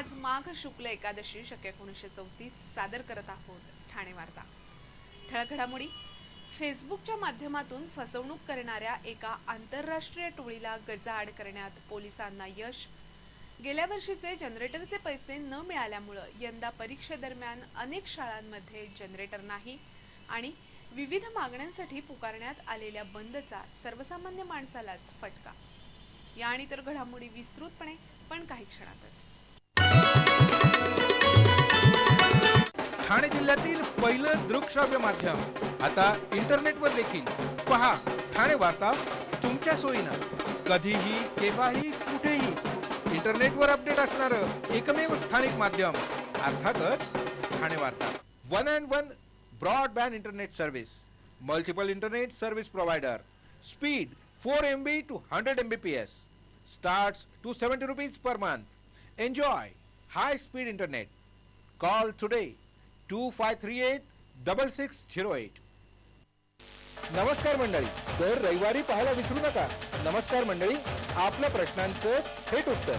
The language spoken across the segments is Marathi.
आज माघ शुक्ल एकादशी शक्य एकोणीसशे चौतीस सादर करत आहोत ठाणे वार्ता. ठळक घडामोडी फेसबुकच्या माध्यमातून फसवणूक करणाऱ्या एका आंतरराष्ट्रीय टोळीला गजाआड करण्यात पोलिसांना यश. गेल्या वर्षीचे जनरेटरचे पैसे न मिळाल्यामुळं यंदा परीक्षेदरम्यान अनेक शाळांमध्ये जनरेटर नाही आणि विविध मागण्यांसाठी पुकारण्यात आलेल्या बंदचा सर्वसामान्य माणसालाच फटका. या आणि तर घडामोडी विस्तृतपणे पण काही क्षणातच. ठाणे जिल्ह्यातील पहिलं दृकश्राव्य माध्यम. आता इंटरनेटवर देखील. पहा ठाणे वार्ता तुमच्या सोयीनं. कधीही केव्हाही कुठेही. इंटरनेटवर अपडेट असणारं एकमेव स्थानिक माध्यम. अर्थातच ठाणे वार्ता. One and one broadband internet service. Multiple internet service provider. Speed four M B two hundred M B P S. Starts two seventy rupees per month. Enjoy. High speed internet call today two five three eight double six zero eight नमस्कार मंडळी. दर रविवारी पाहायला विसरू नका. नमस्कार मंडळी आपल्या प्रश्नांचं थेट उत्तर.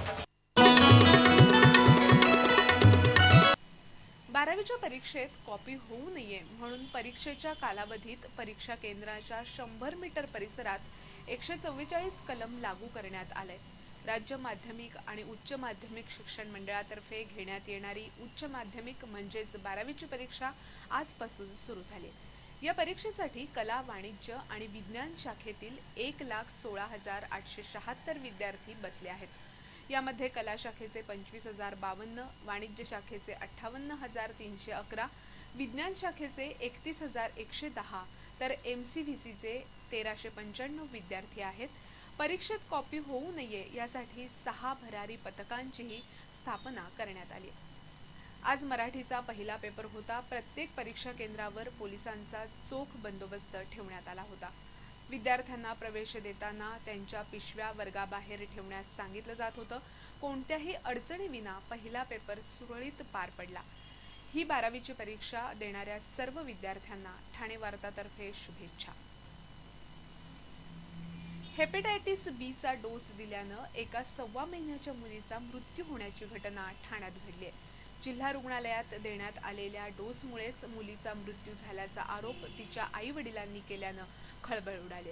बारावीच्या परीक्षेत कॉपी होऊ नये म्हणून परीक्षेच्या कालावधीत परीक्षा केंद्राच्या शंभर मीटर परिसरात एकशे चव्वेचाळीस कलम लागू करण्यात आले राज्य माध्यमिक आणि उच्च माध्यमिक शिक्षण मंडळातर्फे घेण्यात येणारी उच्च माध्यमिक म्हणजेच बारावीची परीक्षा आजपासून सुरू झाली. या परीक्षेसाठी कला वाणिज्य आणि विज्ञान शाखेतील एक लाख सोळा हजार आठशे शहात्तर विद्यार्थी बसले आहेत. यामध्ये कला शाखेचे पंचवीस हजार बावन्न वाणिज्य शाखेचे अठ्ठावन्न हजार तीनशे अकरा विज्ञान शाखेचे एकतीस हजार एकशे दहा तर एम सी व्ही सीचे तेराशे पंच्याण्णव विद्यार्थी आहेत. परीक्षेत कॉपी होऊ नये यासाठी सहा भरारी पथकांचीही स्थापना करण्यात आली. आज मराठीचा पहिला पेपर होता. प्रत्येक परीक्षा केंद्रावर पोलिसांचा चोख बंदोबस्त ठेवण्यात आला होता. विद्यार्थ्यांना प्रवेश देताना त्यांच्या पिशव्या वर्गाबाहेर ठेवण्यास सांगितलं जात होतं. कोणत्याही अडचणीविना पहिला पेपर सुरळीत पार पडला. ही बारावीची परीक्षा देणाऱ्या सर्व विद्यार्थ्यांना ठाणे वार्तातर्फे शुभेच्छा. हेपेटायटिस बीचा डोस दिल्यानं एका सव्वा महिन्याच्या मुलीचा मृत्यू होण्याची घटना ठाण्यात घडली आहे. जिल्हा रुग्णालयात देण्यात आलेल्या डोसमुळेच मुलीचा मृत्यू झाल्याचा आरोप तिच्या आई वडिलांनी केल्यानं खळबळ उडाली.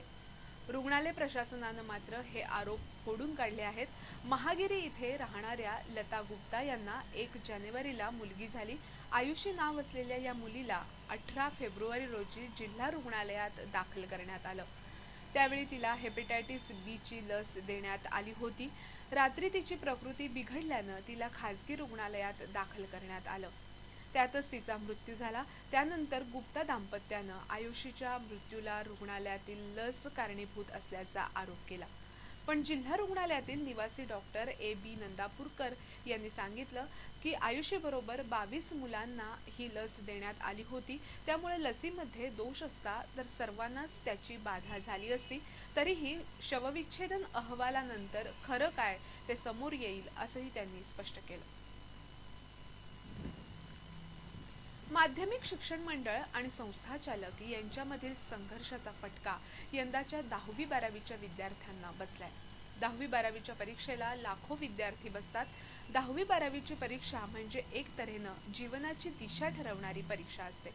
रुग्णालय प्रशासनानं मात्र हे आरोप फोडून काढले आहेत. महागिरी इथे राहणाऱ्या लता गुप्ता यांना एक जानेवारीला मुलगी झाली. आयुष्य नाव असलेल्या या मुलीला अठरा फेब्रुवारी रोजी जिल्हा रुग्णालयात दाखल करण्यात आलं. त्यावेळी तिला हेपेटायटिस बीची लस देण्यात आली होती. रात्री तिची प्रकृती बिघडल्यानं तिला खाजगी रुग्णालयात दाखल करण्यात आलं. त्यातच तिचा मृत्यू झाला. त्यानंतर गुप्ता दाम्पत्यानं आयुषीच्या मृत्यूला रुग्णालयातील लस कारणीभूत असल्याचा आरोप केला. पण जिल्हा रुग्णालयातील निवासी डॉक्टर ए बी नंदापूरकर यांनी सांगितलं की आयुषीबरोबर बावीस मुलांना ही लस देण्यात आली होती. त्यामुळे लसीमध्ये दोष असता तर सर्वांनाच त्याची बाधा झाली असती. तरीही शवविच्छेदन अहवालानंतर खरं काय ते समोर येईल असंही त्यांनी स्पष्ट केलं. माध्यमिक शिक्षण मंडळ आणि संस्था चालक यांच्यामधील संघर्षाचा फटका यंदाच्या दहावी बारावीच्या विद्यार्थ्यांना बसलाय. दहावी बारावीच्या परीक्षेला लाखो विद्यार्थी बसतात. दहावी बारावीची परीक्षा म्हणजे एक तऱ्हेनं जीवनाची दिशा ठरवणारी परीक्षा असते.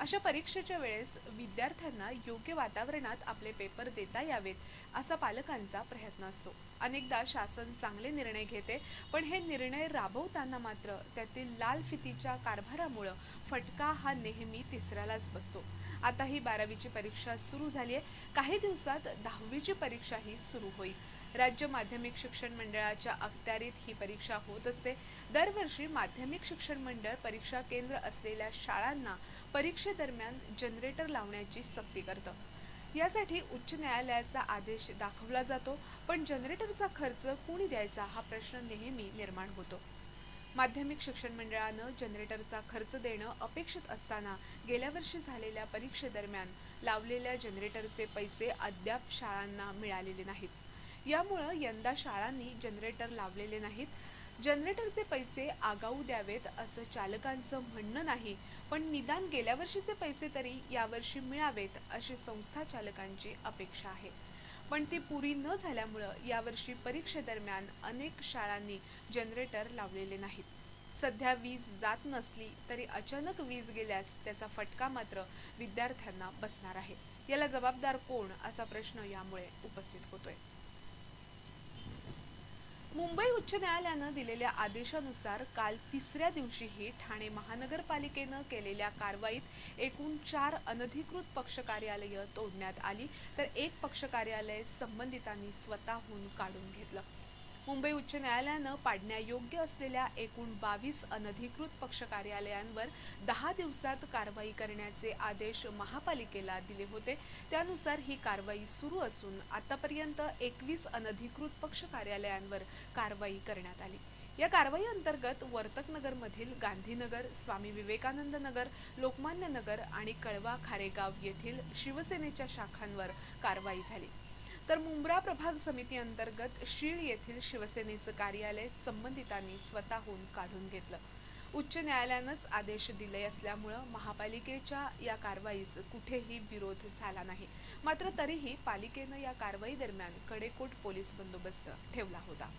अशा परीक्षेच्या वेळेस विद्यार्थ्यांना योग्य वातावरणात आपले पेपर देता यावेत असा पालकांचा प्रयत्न असतो. अनेकदा शासन चांगले निर्णय घेते पण हे निर्णय राबवताना मात्र त्यातील लाल फितीच्या कारभारामुळं फटका हा नेहमी तिसऱ्यालाच बसतो. आता ही बारावीची परीक्षा सुरू झाली आहे काही दिवसात दहावीची परीक्षाही सुरू होईल. राज्य माध्यमिक शिक्षण मंडळाच्या अखत्यारीत ही परीक्षा होत असते. दरवर्षी माध्यमिक शिक्षण मंडळ परीक्षा केंद्र असलेल्या शाळांना परीक्षेदरम्यान जनरेटर लावण्याची सक्ती करतं. यासाठी उच्च न्यायालयाचा आदेश दाखवला जातो पण जनरेटरचा खर्च कोणी द्यायचा हा प्रश्न नेहमी निर्माण होतो. माध्यमिक शिक्षण मंडळानं जनरेटरचा खर्च देणं अपेक्षित असताना गेल्या वर्षी झालेल्या परीक्षेदरम्यान लावलेल्या जनरेटरचे पैसे अद्याप शाळांना मिळालेले नाहीत. यामुळं यंदा शाळांनी जनरेटर लावलेले नाहीत. जनरेटरचे पैसे आगाऊ द्यावेत असं चालकांचं म्हणणं नाही पण निदान गेल्या वर्षीचे पैसे तरी यावर्षी मिळावेत अशी संस्था चालकांची अपेक्षा आहे. पण ती पुरी न झाल्यामुळं यावर्षी परीक्षेदरम्यान अनेक शाळांनी जनरेटर लावलेले नाहीत. सध्या वीज जात नसली तरी अचानक वीज गेल्यास त्याचा फटका मात्र विद्यार्थ्यांना बसणार आहे. याला जबाबदार कोण असा प्रश्न यामुळे उपस्थित होतोय. मुंबई उच्च न्यायालयानं दिलेल्या आदेशानुसार काल तिसऱ्या दिवशीही ठाणे महानगरपालिकेनं केलेल्या कारवाईत एकूण चार अनधिकृत पक्ष कार्यालयं तोडण्यात आली तर एक पक्ष कार्यालय संबंधितांनी स्वतःहून काढून घेतलं. मुंबई उच्च न्यायालयानं पाडण्यायोग्य असलेल्या एकूण बावीस अनधिकृत पक्ष कार्यालयांवर दहा दिवसात कारवाई करण्याचे आदेश महापालिकेला दिले होते. त्यानुसार ही कारवाई सुरू असून आतापर्यंत एकवीस अनधिकृत पक्ष कार्यालयांवर कारवाई करण्यात आली. या कारवाई अंतर्गत वर्तकनगरमधील गांधीनगर स्वामी विवेकानंद नगर लोकमान्य नगर आणि कळवा खारेगाव येथील शिवसेनेच्या शाखांवर कारवाई झाली. तर मुंब्रा प्रभाग समिती अंतर्गत शीळ येथील शिवसेनेचं कार्यालय संबंधितांनी स्वतःहून काढून घेतलं. उच्च न्यायालयानंच आदेश दिले असल्यामुळं महापालिकेच्या या कारवाईस कुठेही विरोध झाला नाही. मात्र तरीही पालिकेनं या कारवाई दरम्यान कडेकोट पोलीस बंदोबस्त ठेवला होता.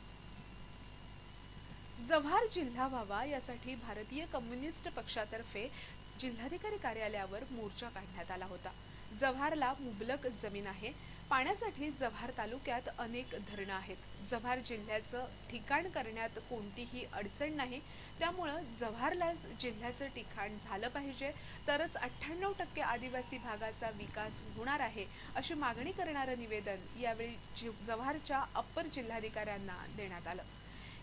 जव्हार जिल्हा व्हावा यासाठी भारतीय कम्युनिस्ट पक्षातर्फे जिल्हाधिकारी कार्यालयावर मोर्चा काढण्यात आला होता. जव्हारला मुबलक जमीन आहे. पाण्यासाठी जव्हार तालुक्यात अनेक धरणं आहेत. जव्हार जिल्ह्याचं ठिकाण करण्यात कोणतीही अडचण नाही. त्यामुळं जव्हारला जिल्ह्याचं ठिकाण झालं पाहिजे. तरच अठ्ठ्याण्णव टक्के आदिवासी भागाचा विकास होणार आहे अशी मागणी करणारं निवेदन यावेळी जव्हारच्या अप्पर जिल्हाधिकाऱ्यांना देण्यात आलं.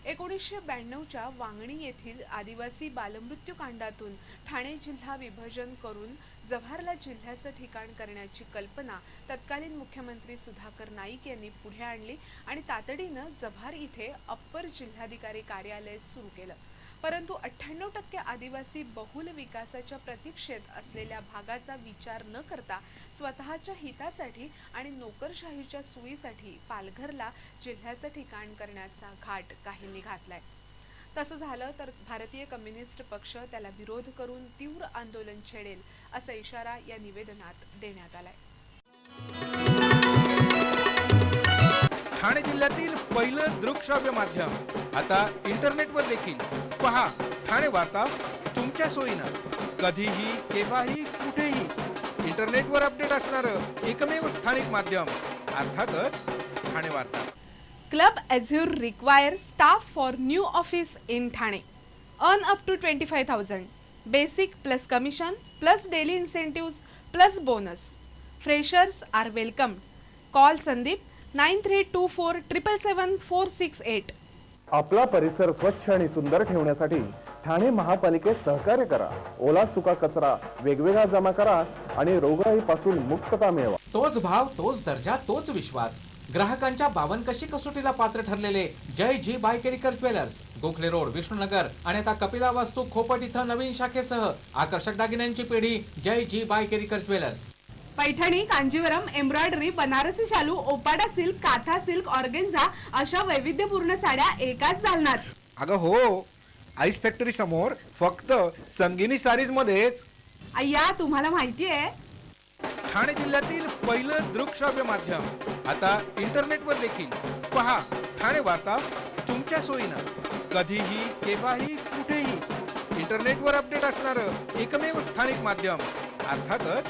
एकोणीसशे ब्याण्णवच्या वांगणी येथील आदिवासी बालमृत्यूकांडातून ठाणे जिल्हा विभाजन करून जव्हारला जिल्ह्याचं ठिकाण करण्याची कल्पना तत्कालीन मुख्यमंत्री सुधाकर नाईक यांनी पुढे आणली आणि तातडीनं जव्हार इथे अप्पर जिल्हाधिकारी कार्यालय सुरू केलं. परंतु अठ्ठ्याण्णव टक्के आदिवासी बहुल विकासाच्या प्रतीक्षेत असलेल्या भागाचा विचार न करता स्वतःच्या हितासाठी आणि नोकरशाहीच्या सोयीसाठी पालघरला जिल्ह्याचं ठिकाण करण्याचा घाट काहींनी घातलाय. तसं झालं तर भारतीय कम्युनिस्ट पक्ष त्याला विरोध करून तीव्र आंदोलन छेडेल असा इशारा या निवेदनात देण्यात आलाय. ठाणे जिल्ह्यातील पहिलं दृकश्राव्य माध्यम. आता इंटरनेटवर देखील. पहा ठाणे वार्ता तुमच्या सोयीनं. कधीही केव्हाही कुठेही. इंटरनेटवर अपडेट असणारं एकमेव स्थानिक माध्यम. अर्थातच ठाणे वार्ता. Club azure require staff for new office in Thane. Earn up to twenty five thousand. Basic plus commission plus daily incentive plus bonus. Freshers are welcome call Sandeep nine three two four triple seven four six eight आपला परिसर स्वच्छ आणि सुंदर ठेवण्यासाठी ठाणे महापालिकेत सहकार्य करा ओला सुका कचरा वेगवेगळा जमा करा आणि रोगराईपासून मुक्तता मिळवा तोच भाव तोच दर्जा तोच विश्वास ग्राहकांच्या बावनकशी कसोटीला पात्र ठरलेले जय जी बायकेरिकर ज्वेलर्स गोखले रोड विष्णुनगर आणि आता कपिला वास्तू खोपट इथं नवीन शाखेसह आकर्षक दागिन्यांची पिढी जय जी बायकेरिकर ज्वेलर्स पैठणी कांजीवरम एम्ब्रॉयडरी बनारसी शालू ओपाडा सिल्क काथा सिल्क ऑर्गेन्झा अशा वैविध्यपूर्ण साड्या एकाच दालनात अगं हो आईस फॅक्टरी समोर फक्त संगिनी सारीज मध्येच. अय्या तुम्हाला माहितीये ठाणे जिल्ह्यातील पहिलं दृकश्राव्य माध्यम. आता इंटरनेटवर देखील. पहा ठाणे वार्ता तुमच्या सोयीनं. कधीही केव्हाही कुठेही. इंटरनेटवर अपडेट असणारं एकमेव स्थानिक माध्यम. अर्थातच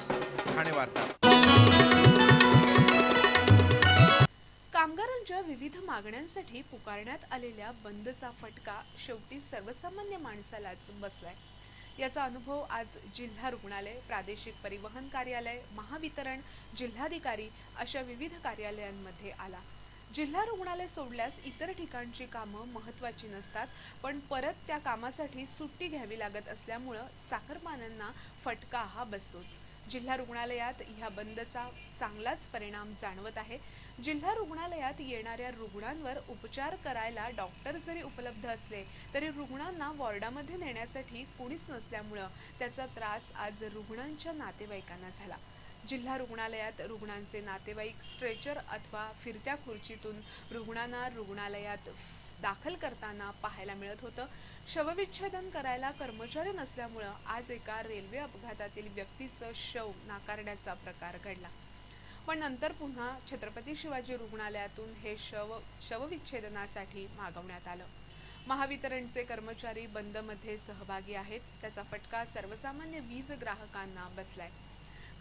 ठाणे वार्ता. कामगारांच्या विविध मागण्यांसाठी पुकारण्यात आलेल्या बंदचा फटका शेवटी सर्वसामान्य माणसालाच बसलाय. याचा अनुभव आज जिल्हा रुग्णालय प्रादेशिक परिवहन कार्यालय महावितरण जिल्हाधिकारी अशा विविध कार्यालयांमध्ये आला. जिल्हा रुग्णालय सोडल्यास इतर ठिकाणची कामं महत्त्वाची नसतात पण परत त्या कामासाठी सुट्टी घ्यावी लागत असल्यामुळं चाकरमान्यांना फटका हा बसतोच. जिल्हा रुग्णालयात ह्या बंदचा चांगलाच परिणाम जाणवत आहे. जिल्हा रुग्णालयात येणाऱ्या रुग्णांवर उपचार करायला डॉक्टर जरी उपलब्ध असले तरी रुग्णांना वॉर्डामध्ये नेण्यासाठी कोणीच नसल्यामुळं त्याचा त्रास आज रुग्णांच्या नातेवाईकांना झाला. जिल्हा रुग्णालयात रुग्णांचे नातेवाईक स्ट्रेचर अथवा फिरत्या खुर्चीतून रुग्णांना रुग्णालयात दाखल करताना पाहायला मिळत होतं. शवविच्छेदन करायला कर्मचारी नसल्यामुळं आज एका रेल्वे अपघातातील व्यक्तीचं शव नाकारण्याचा प्रकार घडला. पण नंतर पुन्हा छत्रपती शिवाजी रुग्णालयातून हे शव शवविच्छेदनासाठी मागवण्यात आलं. महावितरणचे कर्मचारी बंदमध्ये सहभागी आहेत. त्याचा फटका सर्वसामान्य वीज ग्राहकांना बसलाय.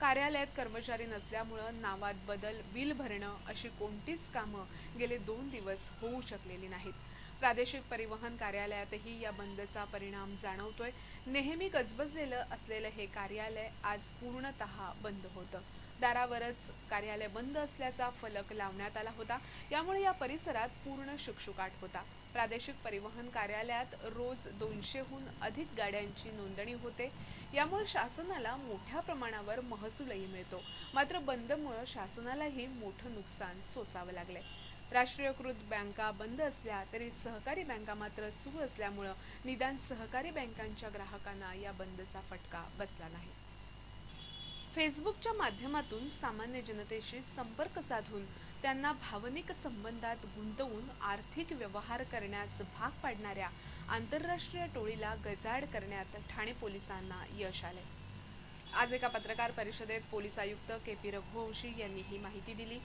कार्यालयात कर्मचारी नसल्यामुळं नावात बदल बिल भरणं अशी कोणतीच कामं गेले दोन दिवस होऊ शकलेली नाहीत. प्रादेशिक परिवहन कार्यालयातही या बंदचा परिणाम जाणवतोय. नेहमी गजबजलेलं असलेलं हे कार्यालय आज पूर्णतः बंद होतं. दारावरच कार्यालय बंद असल्याचा फलक लावण्यात आला होता. यामुळे या परिसरात पूर्ण शुकशुकाट होता. प्रादेशिक परिवहन कार्यालयात रोज दोनशेहून अधिक गाड्यांची नोंदणी होते. यामुळे शासनाला मोठ्या प्रमाणावर महसूलही मिळतो. मात्र बंदमुळं शासनालाही मोठं नुकसान सोसावं लागलंय. राष्ट्रीयकृत बँका बंद असल्या तरी सहकारी बँका मात्र सुरू असल्यामुळं निदान सहकारी बँकांच्या ग्राहकांना या बंदचा फटका बसला नाही. फेसबुकच्या माध्यमातून सामान्य जनतेशी संपर्क साधून त्यांना भावनिक संबंधात गुंतवून आर्थिक व्यवहार करण्यास भाग पाडणाऱ्या आंतरराष्ट्रीय टोळीला गजाड करण्यात ठाणे पोलिसांना यश आले आज एका पत्रकार परिषदेत पोलीस आयुक्त के पी रघुवंशी यांनी ही माहिती दिली.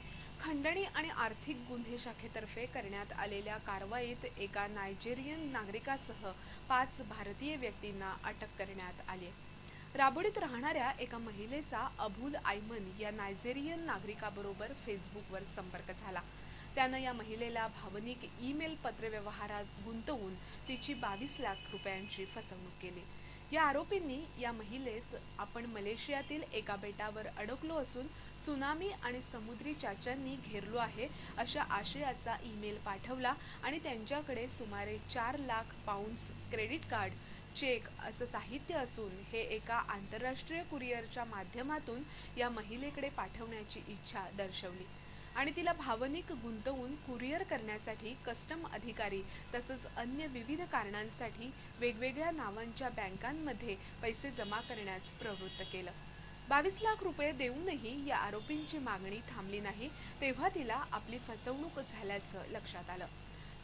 खंडणी आणि आर्थिक गुन्हे शाखेतर्फे करण्यात आलेल्या कारवाईत एका नायजेरियन नागरिकासह पाच भारतीय व्यक्तींना अटक करण्यात आली. राबोडीत राबडीत राहणाऱ्या एका महिलेचा अबुल आयमन या नायजेरियन नागरिकाबरोबर फेसबुकवर संपर्क झाला. त्यानं या महिलेला भावनिक ईमेल पत्रव्यवहारात गुंतवून तिची बावीस लाख रुपयांची फसवणूक केली. या आरोपींनी या महिलेस आपण मलेशियातील एका बेटावर अडकलो असून सुनामी आणि समुद्री चाच्यांनी घेरलो आहे अशा आशयाचा ईमेल पाठवला आणि त्यांच्याकडे सुमारे चार lakh pounds credit card cheque असं साहित्य असून हे एका आंतरराष्ट्रीय कुरिअरच्या माध्यमातून या महिलेकडे पाठवण्याची इच्छा दर्शवली. आणि तिला भावनिक गुंतवून कुरिअर करण्यासाठी कस्टम अधिकारी तसंच अन्य विविध कारणांसाठी वेगवेगळ्या नावांच्या बँकांमध्ये पैसे जमा करण्यास प्रवृत्त केलं. बावीस लाख रुपये देऊनही या आरोपींची मागणी थांबली नाही तेव्हा तिला आपली फसवणूक झाल्याचं लक्षात आलं.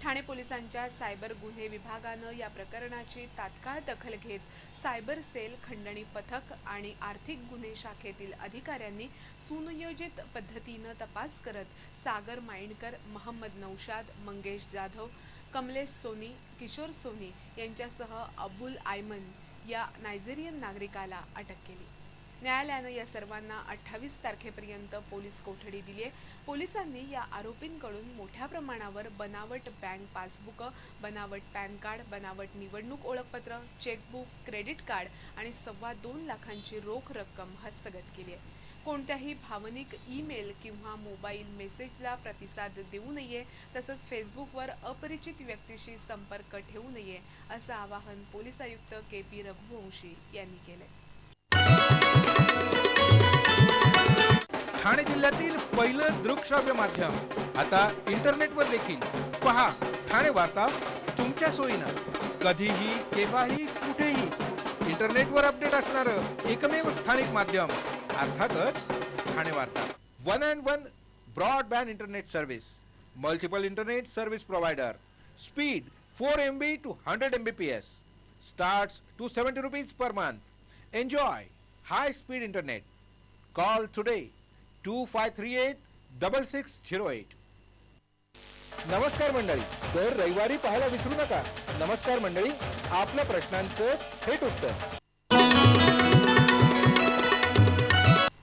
ठाणे पोलिसांच्या सायबर गुन्हे विभागानं या प्रकरणाची तात्काळ दखल घेत सायबर सेल खंडणी पथक आणि आर्थिक गुन्हे शाखेतील अधिकाऱ्यांनी सुनियोजित पद्धतीनं तपास करत सागर माइंडकर महम्मद नौशाद मंगेश जाधव कमलेश सोनी किशोर सोनी यांच्यासह अबुल आयमन या नायजेरियन नागरिकाला अटक केली. न्यायालयानं या सर्वांना अठ्ठावीस तारखेपर्यंत पोलीस कोठडी दिली आहे. पोलिसांनी या आरोपींकडून मोठ्या प्रमाणावर बनावट बँक पासबुक बनावट पॅन कार्ड बनावट निवडणूक ओळखपत्र चेकबुक क्रेडिट कार्ड आणि सव्वा दोन लाखांची रोख रक्कम हस्तगत केली आहे. कोणत्याही भावनिक ईमेल किंवा मोबाईल मेसेजला प्रतिसाद देऊ नये तसंच फेसबुकवर अपरिचित व्यक्तीशी संपर्क ठेवू नये असं आवाहन पोलीस आयुक्त के पी रघुवंशी यांनी केलंय. ठाणे जिल्ह्यातील पहिलं दृकश्राव्य माध्यम. आता इंटरनेटवर देखील. पहा ठाणे वार्ता तुमच्या सोयीनं. कधीही केव्हाही कुठेही. इंटरनेटवर अपडेट असणारं एकमेव स्थानिक माध्यम. अर्थातच ठाणे वार्ता. One and one broadband internet service. Multiple internet service provider. Speed four M B two hundred M B P S. Starts two seventy rupees per month. Enjoy! High speed internet call today two five three eight double six zero eight नमस्कार मंडळी. दर रविवारी पाहायला विसरू नका. नमस्कार मंडळी आपल्या प्रश्नांचं थेट उत्तर.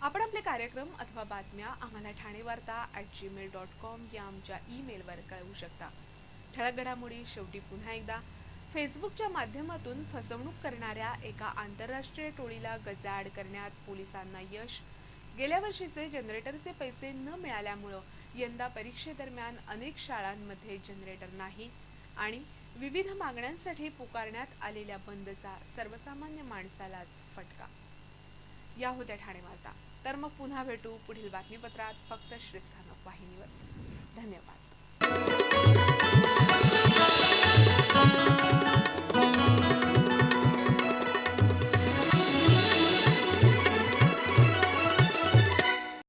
आपण आपले कार्यक्रम अथवा बातम्या आम्हाला ठाणे वार्ता ॲट जीमेल डॉट कॉम या आमच्या ईमेलवर कळवू शकता. ठळक घडामोडी शेवटी पुन्हा एकदा फेसबुकच्या माध्यमातून फसवणूक करणाऱ्या एका आंतरराष्ट्रीय टोळीला गजाआड करण्यात पोलिसांना यश. गेल्या वर्षीचे जनरेटरचे पैसे न मिळाल्यामुळं यंदा परीक्षेदरम्यान अनेक शाळांमध्ये जनरेटर नाही आणि विविध मागण्यांसाठी पुकारण्यात आलेल्या बंदचा सर्वसामान्य माणसालाच फटका. या होत्या ठाणे वार्ता तर मग पुन्हा भेटू पुढील बातमीपत्रात. फक्त श्रीस्थानक वाहिनीवर. धन्यवाद.